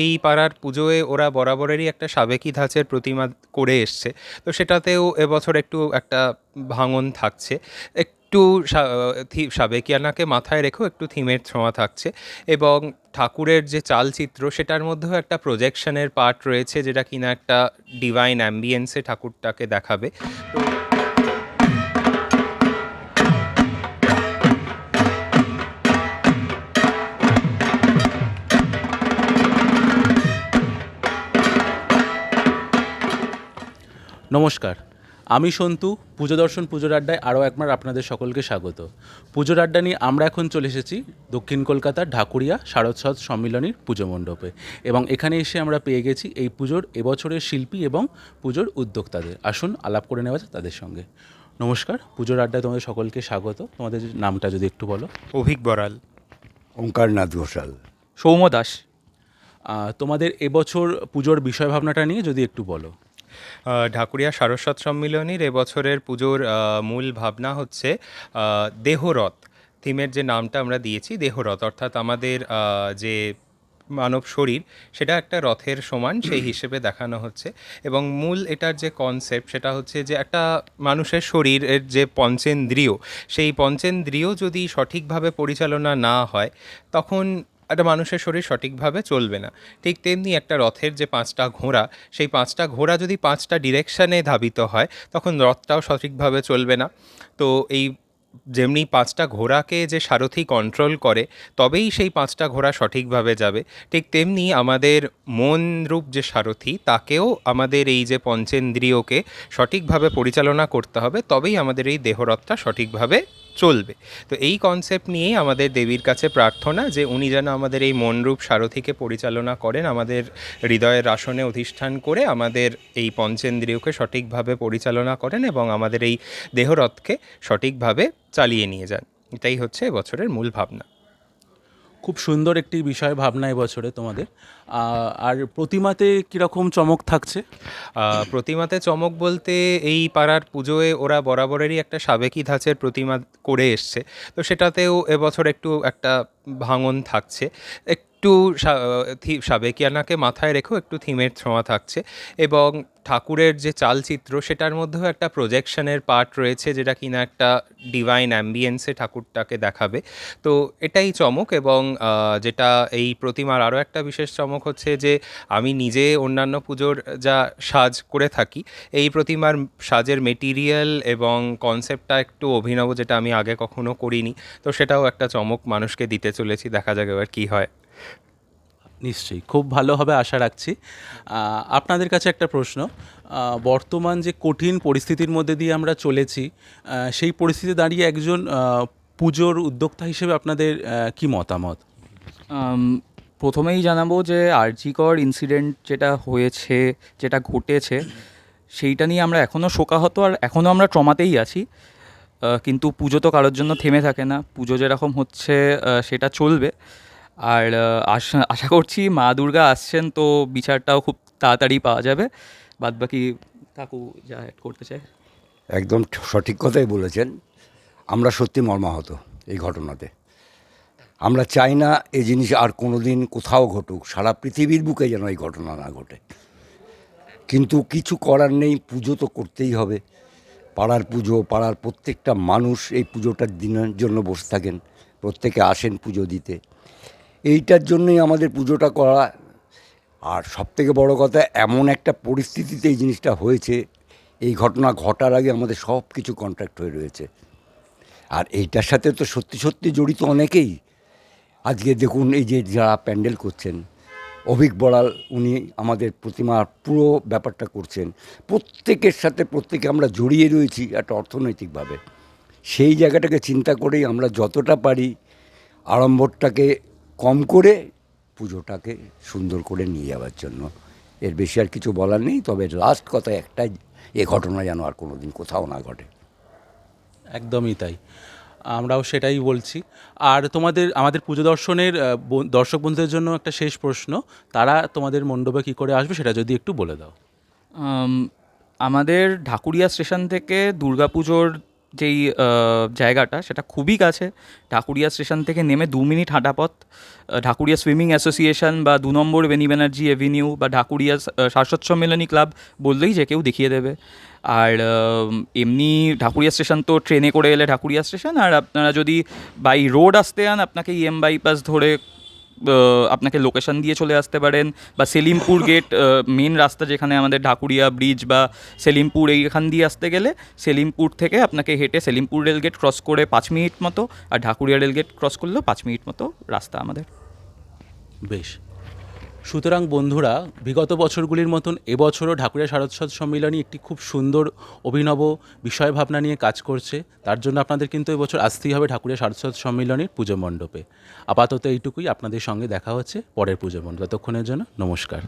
এই পাড়ার পুজোয় ওরা বরাবরেরই একটা সাবেকি ধাঁচের প্রতিমা করে এসছে। তো সেটাতেও এবছর একটু একটা ভাঙন থাকছে। একটু সাবেকিয়ানাকে মাথায় রেখেও একটু থিমের ছোঁয়া থাকছে এবং ঠাকুরের যে চালচিত্র, সেটার মধ্যেও একটা প্রজেকশনের পার্ট রয়েছে যেটা কিনা একটা ডিভাইন অ্যাম্বিয়েন্সে ঠাকুরটাকে দেখাবে। তো নমস্কার। আমি সন্তু পুজো দর্শন পুজোর আড্ডায় আরও একবার আপনাদের সকলকে স্বাগত। পুজোর আড্ডা নিয়ে আমরা এখন চলে এসেছি দক্ষিণ কলকাতার ঢাকুরিয়া শারদসৎ সম্মিলনীর পুজো মণ্ডপে। এবং এখানে এসে আমরা পেয়ে গেছি এই পুজোর এবছরের শিল্পী এবং পুজোর উদ্যোক্তাদের। আসুন আলাপ করে নেওয়া যাক তাদের সঙ্গে। নমস্কার পুজোর আড্ডায় তোমাদের সকলকে স্বাগত। তোমাদের নামটা যদি একটু বলো। অভিক বরাল। ওঙ্কারনাথ ঘোষাল। সৌম দাস। তোমাদের এবছর পুজোর বিষয় ভাবনাটা নিয়ে যদি একটু বলো। ঢাকুরিয়া সারস্বত সম্মিলনীর এবছরের পুজোর মূল ভাবনা হচ্ছে দেহরথ। থিমের যে নামটা আমরা দিয়েছি, দেহরথ, অর্থাৎ আমাদের যে মানব শরীর, সেটা একটা রথের সমান, সেই হিসেবে দেখানো হচ্ছে। এবং মূল এটার যে কনসেপ্ট সেটা হচ্ছে যে একটা মানুষের শরীরের যে পঞ্চেন্দ্রিয়, সেই পঞ্চেন্দ্রিয় যদি সঠিকভাবে পরিচালনা না হয়, তখন একটা মানুষের শরীর সঠিকভাবে চলবে না। ঠিক তেমনি একটা রথের যে পাঁচটা ঘোড়া, সেই পাঁচটা ঘোড়া যদি পাঁচটা ডিরেকশানে ধাবিত হয়, তখন রথটাও সঠিকভাবে চলবে না। তো এই যেমনি পাঁচটা ঘোড়াকে যে সারথি কন্ট্রোল করে, তবেই সেই পাঁচটা ঘোড়া সঠিকভাবে যাবে। ঠিক তেমনি আমাদের মন রূপ যে সারথি, তাকেও আমাদের এই যে পঞ্চেন্দ্রিয়কে সঠিকভাবে পরিচালনা করতে হবে, তবেই আমাদের এই দেহরথটা সঠিকভাবে চলবে। তো এই কনসেপ্ট নিয়েই আমাদের দেবীর কাছে প্রার্থনা যে উনি যেন আমাদের এই মনরূপ সারথিকে পরিচালনা করেন, আমাদের হৃদয়ের আসনে অধিষ্ঠান করে আমাদের এই পঞ্চেন্দ্রিয়কে সঠিকভাবে পরিচালনা করেন এবং আমাদের এই দেহরথকে সঠিকভাবে চালিয়ে নিয়ে যান। এটাই হচ্ছে বছরের মূল ভাবনা। খুব সুন্দর একটি বিষয় ভাবনা এবছরে তোমাদের। আর প্রতিমাতে কীরকম চমক থাকছে? প্রতিমাতে চমক বলতে এই পাড়ার পুজোয় ওরা বরাবরেরই একটা সাবেকি ধাঁচের প্রতিমা করে এসছে। তো সেটাতেও এবছর একটু একটা ভাঙন থাকছে। একটু সাবেকিয়ানাকে মাথায় রেখেও একটু থিমের ছোঁয়া থাকছে। এবং ঠাকুরের যে চালচিত্র, সেটার মধ্যেও একটা প্রজেকশনের পার্ট রয়েছে, যেটা কিনা একটা ডিভাইন অ্যাম্বিয়েন্সে ঠাকুরটাকে দেখাবে। তো এটাই চমক এবং যেটা এই প্রতিমার আরও একটা বিশেষ চমক হচ্ছে যে, আমি নিজে অন্যান্য পুজোর যা সাজ করে থাকি, এই প্রতিমার সাজের মেটিরিয়াল এবং কনসেপ্টটা একটু অভিনব, যেটা আমি আগে কখনো করিনি। তো সেটাও একটা চমক মানুষকে দিতে চলেছি, দেখা যাক এবার কী হয়। নিশ্চয়ই, খুব ভালো হবে আশা রাখছি। আপনাদের কাছে একটা প্রশ্ন বর্তমান যে কঠিন পরিস্থিতির মধ্যে দিয়ে আমরা চলেছি সেই পরিস্থিতি দাঁড়িয়ে একজন পুজোর উদ্যোক্তা হিসেবে আপনাদের কি মতামত? প্রথমেই জানাব যে আরজিকর ইনসিডেন্ট যেটা হয়েছে, যেটা ঘটেছে, সেইটা নিয়ে আমরা এখনও শোকাহত আর এখনও আমরা ট্রমাতেই আছি। কিন্তু পুজো তো কারোর জন্য থেমে থাকে না। পুজো যেরকম হচ্ছে সেটা চলবে। আর আশা আশা করছি মা দুর্গা আসছেন তো বিচারটাও খুব তাড়াতাড়ি পাওয়া যাবে। বাদবাকি কাকু যা করতে চায়। একদম সঠিক কথাই বলেছেন। আমরা সত্যি মর্মাহত এই ঘটনাতে। আমরা চাই না এই জিনিস আর কোনো দিন কোথাও ঘটুক, সারা পৃথিবীর বুকে যেন এই ঘটনা না ঘটে। কিন্তু কিছু করার নেই, পুজো তো করতেই হবে। পাড়ার পুজো, পাড়ার প্রত্যেকটা মানুষ এই পুজোটার দিনের জন্য বসে থাকেন, প্রত্যেকে আসেন পুজো দিতে। এইটার জন্যই আমাদের পুজোটা করা। আর সবথেকে বড় কথা, এমন একটা পরিস্থিতিতে এই জিনিসটা হয়েছে, এই ঘটনা ঘটার আগে আমাদের সব কিছু কন্ট্রাক্ট হয়ে রয়েছে। আর এইটার সাথে তো সত্যি সত্যি জড়িত অনেকেই। আজকে দেখুন, এই যে যারা প্যান্ডেল করছেন, অভিক বড়াল, উনি আমাদের প্রতিমার পুরো ব্যাপারটা করছেন। প্রত্যেকের সাথে প্রত্যেকে আমরা জড়িয়ে রয়েছি একটা অর্থনৈতিকভাবে। সেই জায়গাটাকে চিন্তা করেই আমরা যতটা পারি আড়ম্বরটাকে কম করে পুজোটাকে সুন্দর করে নিয়ে যাওয়ার জন্য। এর বেশি আর কিছু বলার নেই তবে লাস্ট কথা একটাই এ ঘটনা যেন আর কোনো দিন কোথাও না ঘটে। একদমই তাই। আমরাও সেটাই বলছি। আর তোমাদের আমাদের পুজো দর্শনের দর্শক বন্ধুদের জন্য একটা শেষ প্রশ্ন। তারা তোমাদের মণ্ডপে কী করে আসবে সেটা যদি একটু বলে দাও। আমাদের ঢাকুরিয়া স্টেশন থেকে দুর্গাপুজোর যেই জায়গাটা সেটা খুবই কাছে। ঢাকুরিয়া স্টেশন থেকে নেমে দু মিনিট হাঁটা পথ। ঢাকুরিয়া সুইমিং অ্যাসোসিয়েশন বা দু নম্বর বেনি ব্যানার্জি এভিনিউ বা ঢাকুরিয়া শাশ্বত সম্মেলনী ক্লাব বললেই যে কেউ দেখিয়ে দেবে। আর এমনি ঢাকুরিয়া স্টেশন তো ট্রেনে করে এলে ঢাকুরিয়া স্টেশন। আর আপনারা যদি বাই রোড আসতে চান, আপনাকে ইএম বাইপাস ধরে আপনাকে লোকেশন দিয়ে চলে আসতে পারেন বা সেলিমপুর গেট মেন রাস্তা যেখানে আমাদের ঢাকুরিয়া ব্রিজ বা সেলিমপুর এইখান দিয়ে আসতে গেলে সেলিমপুর থেকে আপনাকে হেঁটে সেলিমপুর রেলগেট ক্রস করে পাঁচ মিনিট মতো আর ঢাকুরিয়া রেলগেট ক্রস করলেও পাঁচ মিনিট মতো রাস্তা আমাদের। বেশ। সুতরাং বন্ধুরা, বিগত বছরগুলির মতন এবছরও ঢাকুরিয়া শারদসদ সম্মিলনী একটি খুব সুন্দর, অভিনব বিষয় ভাবনা নিয়ে কাজ করছে। তার জন্য আপনাদের কিন্তু এবছর আসতেই হবে ঢাকুরিয়া শারদসদ সম্মিলনীর পুজো মণ্ডপে। আপাতত এইটুকুই, আপনাদের সঙ্গে দেখা হচ্ছে পরের পুজো মণ্ডপ। ততক্ষণের জন্য নমস্কার।